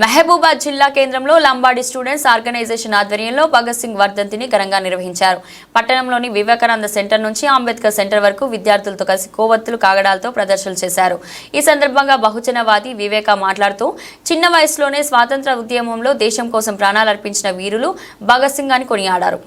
మహబూబాద్ జిల్లా కేంద్రంలో Lambadi students organisation ఆధ్వర్యంలో భగత్ సింగ్ వర్ధంతిని ఘనంగా నిర్వహించారు. పట్టణంలోని వివేకానంద సెంటర్ నుంచి అంబేద్కర్ సెంటర్ వరకు విద్యార్థులతో కలిసి కోవత్తులు కాగడాలతో ప్రదర్శనలు చేశారు. ఈ సందర్భంగా బహుజనవాది వివేక మాట్లాడుతూ చిన్న వయసులోనే స్వాతంత్ర ఉద్యమంలో దేశం కోసం ప్రాణాలు అర్పించిన వీరులు భగత్ సింగ్ అని కొనియాడారు.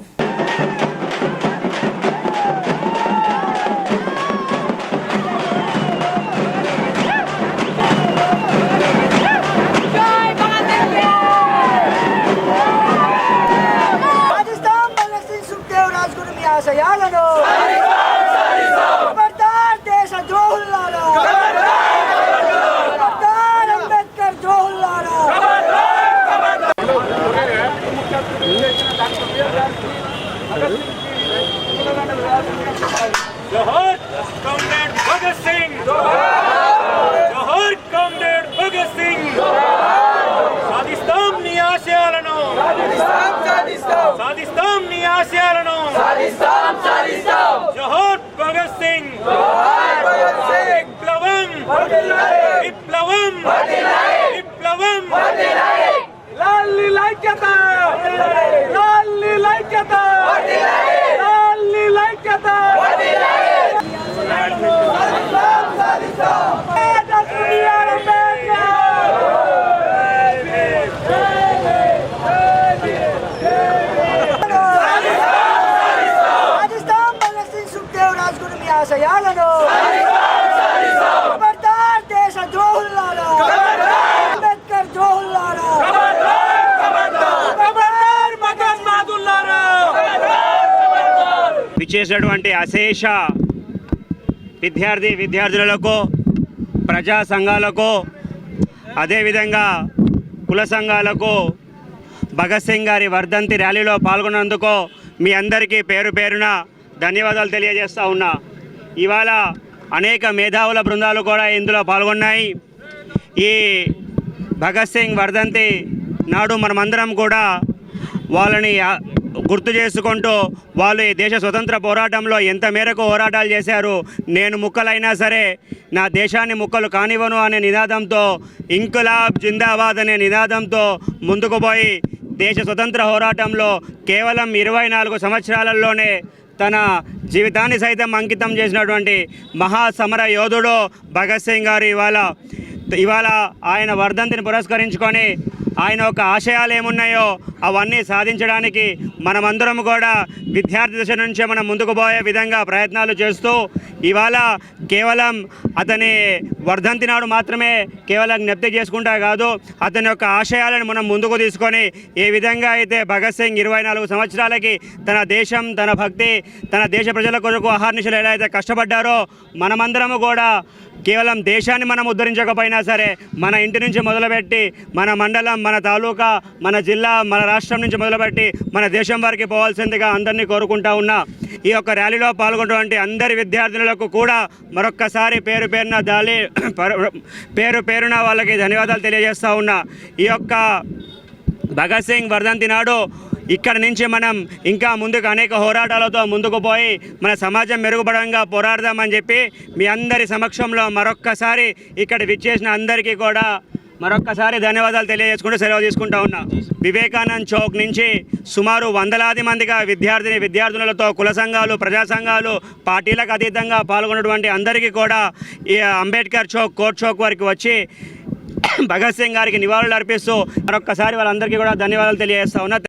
సాధిస్తాం నీ ఆశయాలను జోహర్ భగత్ సింగ్ విప్లవం విప్లవం విప్లవం ఆశయాలను ఖబర్దార్ దేశ ద్రోహుల్లారా అంబేద్కర్ ద్రోహుల్లారా విచ్చేసినటువంటి అశేష విద్యార్థి విద్యార్థులకు ప్రజా సంఘాలకు అదేవిధంగా కుల సంఘాలకు భగత్ సింగ్ గారి వర్ధంతి ర్యాలీలో పాల్గొన్నందుకు మీ అందరికీ పేరు పేరున ధన్యవాదాలు తెలియజేస్తా ఉన్నా. ఇవాళ అనేక మేధావుల బృందాలు కూడా ఇందులో పాల్గొన్నాయి. ఈ భగత్ సింగ్ వర్ధంతి నాడు మనమందరం కూడా వాళ్ళని గుర్తు చేసుకుంటూ వాళ్ళు ఈ దేశ స్వతంత్ర పోరాటంలో ఎంత మేరకు పోరాటాలు చేశారు నేను ముక్కలైనా సరే నా దేశాన్ని ముక్కలు కానివ్వను అనే నినాదంతో ఇంకులాబ్ జిందాబాద్ అనే నినాదంతో ముందుకు పోయి దేశ స్వతంత్ర పోరాటంలో కేవలం ఇరవై నాలుగు సంవత్సరాలలోనే తన జీవితాన్ని సైతం అంకితం చేసినటువంటి మహాసమర యోధుడు భగత్ సింగ్ గారు ఇవాళ ఇవాళ ఆయన వర్ధంతిని పురస్కరించుకొని ఆయన యొక్క ఆశయాలు ఏమున్నాయో అవన్నీ సాధించడానికి మనమందరం కూడా విద్యార్థి దశ నుంచే మనం ముందుకు పోయే విధంగా ప్రయత్నాలు చేస్తూ ఇవాళ కేవలం అతని వర్ధంతి నాడు మాత్రమే కేవలం జ్ఞప్తి చేసుకుంటా కాదు అతని యొక్క ఆశయాలను మనం ముందుకు తీసుకొని ఏ విధంగా అయితే భగత్ సింగ్ ఇరవై నాలుగు సంవత్సరాలకి తన దేశం తన భక్తి తన దేశ ప్రజల కొరకు అహర్నిశలు ఎలా అయితే కష్టపడ్డారో మనమందరము కూడా కేవలం దేశాన్ని మనం ఉద్ధరించకపోయినా సరే మన ఇంటి నుంచి మొదలుపెట్టి మన మండలం మన తాలూకా మన జిల్లా మన రాష్ట్రం నుంచి మొదలుపెట్టి మన దేశం వారికి పోవాల్సిందిగా అందరినీ కోరుకుంటా ఉన్నా. ఈ యొక్క ర్యాలీలో పాల్గొన్నటువంటి అందరి విద్యార్థులకు కూడా మరొక్కసారి పేరు పేరున దాలి పేరు పేరున వాళ్ళకి ధన్యవాదాలు తెలియజేస్తూ ఉన్నా. ఈ యొక్క భగత్ సింగ్ వర్ధంతి నాడు ఇక్కడ నుంచి మనం ఇంకా ముందుకు అనేక పోరాటాలతో ముందుకు పోయి మన సమాజం మెరుగుపడంగా పోరాడదామని చెప్పి మీ అందరి సమక్షంలో మరొక్కసారి ఇక్కడ విచ్చేసిన అందరికీ కూడా మరొక్కసారి ధన్యవాదాలు తెలియజేసుకుంటూ సెలవు తీసుకుంటా ఉన్నా. వివేకానంద్ చౌక్ నుంచి సుమారు వందలాది మందిగా విద్యార్థిని విద్యార్థులతో కుల సంఘాలు ప్రజా సంఘాలు పార్టీలకు అతీతంగా పాల్గొన్నటువంటి అందరికీ కూడా ఈ అంబేద్కర్ చౌక్ కోర్ట్ చౌక్ వరకు వచ్చి భగత్ సింగ్ గారికి నివాళులు అర్పిస్తూ మరొక్కసారి వాళ్ళందరికీ కూడా ధన్యవాదాలు తెలియజేస్తా ఉన్నా.